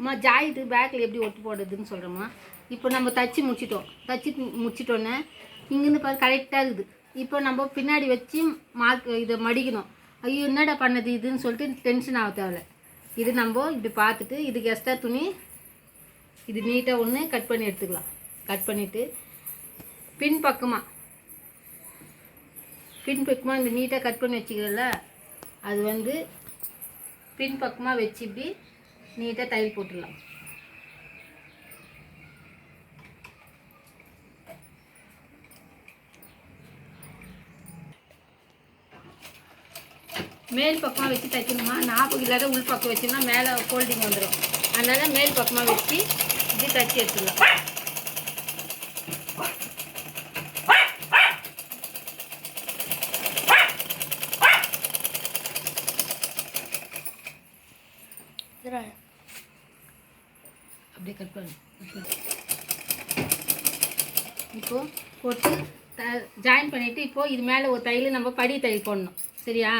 அம்மா ஜாயிட்டு பேக்கில் எப்படி ஒட்டு போடுறதுன்னு சொல்கிறோம்மா இப்போ நம்ம தச்சு முடிச்சிட்டோம். தச்சு முடிச்சிட்டோன்னே இங்கேருந்து பாரு கரெக்டாக இருக்குது. இப்போ நம்ம பின்னாடி வச்சு மார்க் இதை மடிக்கணும். ஐயோ என்னடா பண்ணது இதுன்னு சொல்லிட்டு டென்ஷன் ஆக தேவையில்ல. இது நம்ம இப்படி பார்த்துட்டு இதுக்கு எக்ஸ்ட்ரா துணி இது நீட்டாக ஒன்று கட் பண்ணி எடுத்துக்கலாம். கட் பண்ணிவிட்டு பின் பக்கமாக பின் பக்கமாக இந்த நீட்டாக கட் பண்ணி வச்சுக்கிறல அது வந்து பின் பக்கமாக வச்சு இப்படி நீட்டாக தையல் போட்டுடலாம். மேல் பக்கமாக வச்சு தைக்கணுமா? நாற்பது இல்லாத உள் பக்கம் வச்சோம்னா மேலே ஃபோல்டிங் வந்துடும் அதனால் மேல் பக்கமாக வச்சு இது தைச்சி எடுத்துடலாம். அப்படியே கட் பண்ணு. இப்போ போட்டு ஜாயின் பண்ணிவிட்டு இப்போ இது மேலே ஒரு தையல் நம்ம படி தையல் போடணும். சரியா?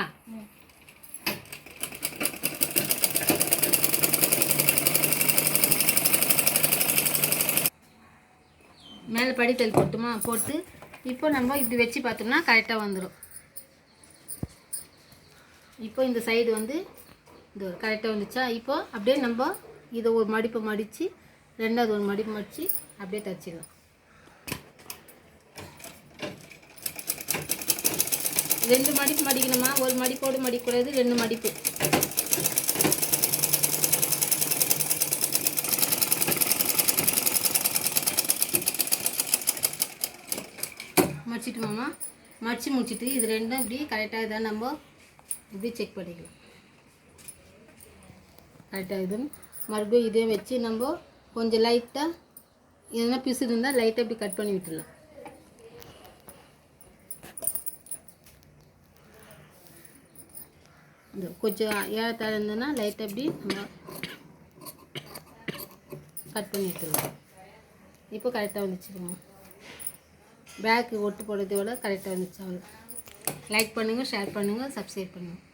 மேலே படி தையல் போட்டுமா? போட்டு இப்போ நம்ம இப்படி வச்சு பார்த்தோம்னா கரெக்டாக வந்துடும் இப்போ இந்த சைடு வந்து இது கரெக்டாக வந்துச்சா? இப்போ அப்படியே நம்ம இதை ஒரு மடிப்பை மடித்து ரெண்டாவது ஒரு மடிப்பு மடித்து அப்படியே தச்சிடலாம். ரெண்டு மடிப்பு மடிக்கணுமா? ஒரு மடிப்போடு மடிக்கக்கூடாது ரெண்டு மடிப்பு. மடிச்சிட்டுமாம்மா? மடித்து முடிச்சிட்டு இது ரெண்டும் இப்படி கரெக்டாக தான் நம்ம இப்படி செக் பண்ணிக்கலாம். கரெக்டாக இதுன்னு மறுபடியும் இதே வச்சு நம்ம கொஞ்சம் லைட்டாக எதனா பிசு இருந்தால் லைட்டாக இப்படி கட் பண்ணி விட்டுடலாம் இந்த கொஞ்சம் ஏழத்தாழ இருந்ததுன்னா லைட்டாக இப்படி நம்ம கட் பண்ணி விட்டுடலாம் இப்போ கரெக்டாக வந்துச்சுக்கோங்க பேக்கு ஒட்டு போடுறதோட கரெக்டாக வந்துச்சு. அவ்வளோ லைக் பண்ணுங்கள் ஷேர் பண்ணுங்கள் சப்ஸ்கிரைப் பண்ணுங்கள்